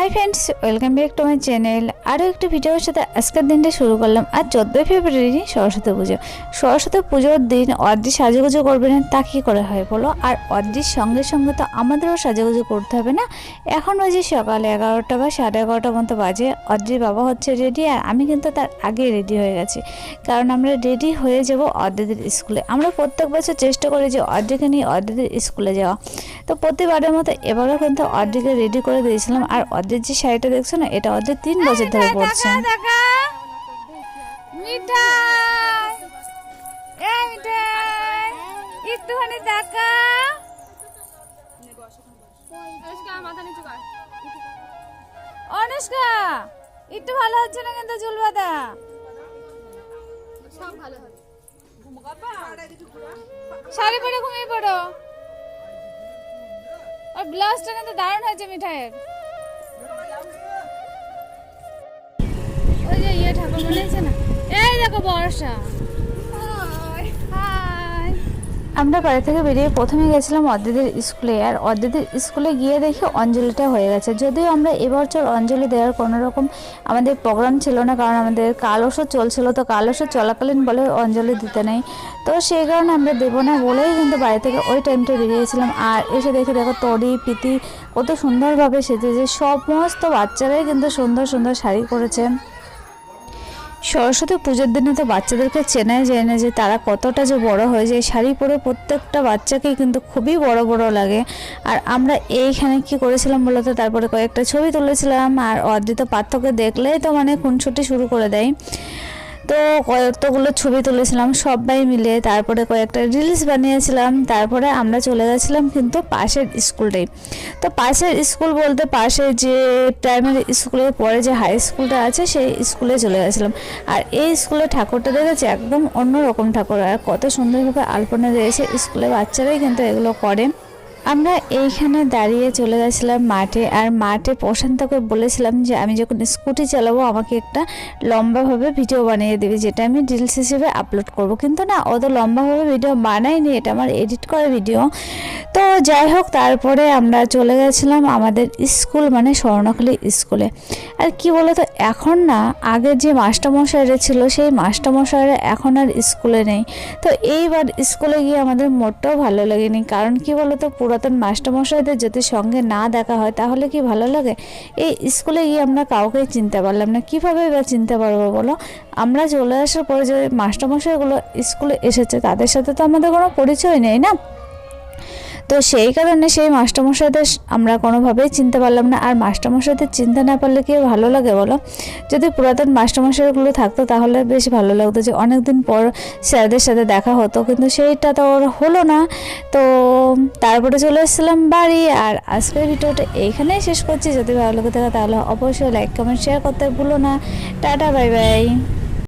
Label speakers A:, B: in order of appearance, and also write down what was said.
A: Hi friends welcome back to my channel আরও একটি ভিডিওর সাথে আজকের দিনটা শুরু করলাম। আর চোদ্দোই ফেব্রুয়ারি সরস্বতী পুজো। সরস্বতী পুজোর দিন অর্ধি সাজুগুজু করবে না, তা কী করে হয় বলো? আর অর্ধির সঙ্গে সঙ্গে তো আমাদেরও সাজুগুজু করতে হবে না? এখন বাজে সকাল এগারোটা বা সাড়ে এগারোটা মতো বাজে। অর্ধির বাবা হচ্ছে রেডি আর আমি কিন্তু তার আগে রেডি হয়ে গেছি। কারণ আমরা রেডি হয়ে যাব অর্ধেদের স্কুলে। আমরা প্রত্যেক বছর চেষ্টা করি যে অর্ধেকে নিয়ে অর্ধেদের স্কুলে যাওয়া। তো প্রতিবারের মতো এবারও কিন্তু অর্ধেকে রেডি করে দিয়েছিলাম আর অর্ধের যে শাড়িটা দেখছ না এটা অর্ধেক তিন বছর ধরে পড়ছে
B: মিঠাই। একটুখানি দেখা। অনুষ্কা একটু ভালো হচ্ছে না কিন্তু চুল বাঁধা? শাড়ি পরে ঘুমিয়ে পড়ো। ওর ব্লাউজটা কিন্তু দারুণ হয়েছে মিঠাইয়ের। এই দেখো বর্ষা।
A: আমরা বাড়ি থেকে বেরিয়ে প্রথমে গেছিলাম অদ্রিদের স্কুলে আর অদ্রিদের স্কুলে গিয়ে দেখি অঞ্জলিটা হয়ে গেছে। যদিও আমরা এবছর অঞ্জলি দেওয়ার কোনো রকম আমাদের প্রোগ্রাম ছিল না কারণ আমাদের কাল ওষুধ চলছিল তো কাল ওষুধ চলাকালীন বলে অঞ্জলি দিতে নেই। তো সেই কারণে আমরা দেবো না বলেই কিন্তু বাড়ি থেকে ওই টাইমটা বেরিয়েছিলাম। আর এসে দেখে দেখো তরি পিতি কত সুন্দরভাবে সেজেছে সমস্ত বাচ্চারাই কিন্তু সুন্দর সুন্দর শাড়ি করেছে সরস্বতী পুজোর দিনে তো বাচ্চাদেরকে চেনাই যায় না যে তারা কতটা যে বড় হয়ে যায়। শাড়ি পরে প্রত্যেকটা বাচ্চাকে কিন্তু খুবই বড় বড় লাগে। আর আমরা এইখানে কি করেছিলাম বলতো তারপরে কয়েকটা ছবি তুলেছিলাম। আর অদ্বিত পার্থক্য দেখলেই তো মানে খুনছুটি শুরু করে দেয়। তো কয়েকটাগুলো ছবি তুলেছিলাম সবাই মিলে, তারপরে কয়েকটা রিলস বানিয়েছিলাম, তারপরে আমরা চলে গেছিলাম কিন্তু পাশের স্কুলটাই। তো পাশের স্কুল বলতে পাশে যে প্রাইমারি স্কুলের পরে যে হাই স্কুলটা আছে সেই স্কুলে চলে গেছিলাম আর এই স্কুলে ঠাকুরটা দেখেছি একদম অন্যরকম ঠাকুর, আর কত সুন্দরভাবে আলপনা দিয়েছে। স্কুলে বাচ্চারাই কিন্তু এগুলো করে। আমরা এইখানে দাঁড়িয়ে চলে গেছিলাম মাঠে, আর মাঠে প্রশান্তকে বলেছিলাম যে আমি যখন স্কুটি চালাবো, আমাকে একটা লম্বাভাবে ভিডিও বানিয়ে দেবে, যেটা আমি রিলস হিসেবে আপলোড করব। কিন্তু না অত লম্বাভাবে ভিডিও বানাইনি এটা আমার এডিট করা ভিডিও তো যাই হোক, তারপরে আমরা চলে গেছিলাম আমাদের স্কুল মানে স্বর্ণখালী স্কুলে। আর কি বলতো, এখন না আগের যে মাস্টারমশাইরা ছিল, সেই মাস্টারমশাইরা এখন আর স্কুলে নেই। তো এইবার স্কুলে গিয়ে আমাদের মোটেও ভালো লাগেনি। কারণ কি বলতো পুরাতন মাস্টারমশাইদের যদি সঙ্গে না দেখা হয়, তাহলে কি ভালো লাগে? এই স্কুলে গিয়ে আমরা কাউকেই চিনতে পারলাম না। কীভাবে এবার চিনতে পারব বলো? আমরা চলে আসার পরে যে মাস্টারমশাইগুলো স্কুলে এসেছে, তাদের সাথে তো আমাদের কোনো পরিচয় নেই না? তো সেই কারণে সেই মাস্টারমশাইদের আমরা কোনোভাবেই চিনতে পারলাম না। আর মাস্টারমশাইদের চিনতে না পারলে কি ভালো লাগে বলো? যদি পুরাতন মাস্টারমশাইগুলো থাকতো তাহলে বেশ ভালো লাগতো যে অনেক দিন পর স্যারদের সাথে দেখা হতো। কিন্তু সেইটা তো ওর হলো না। তো তারপরে চলে এসেছিলাম বাড়ি। আর আজকের ভিডিওটা এইখানেই শেষ করছি। যদি ভালো লাগে থাকে তাহলে অবশ্যই লাইক কমেন্ট শেয়ার করতে ভুলো না। Tata bye bye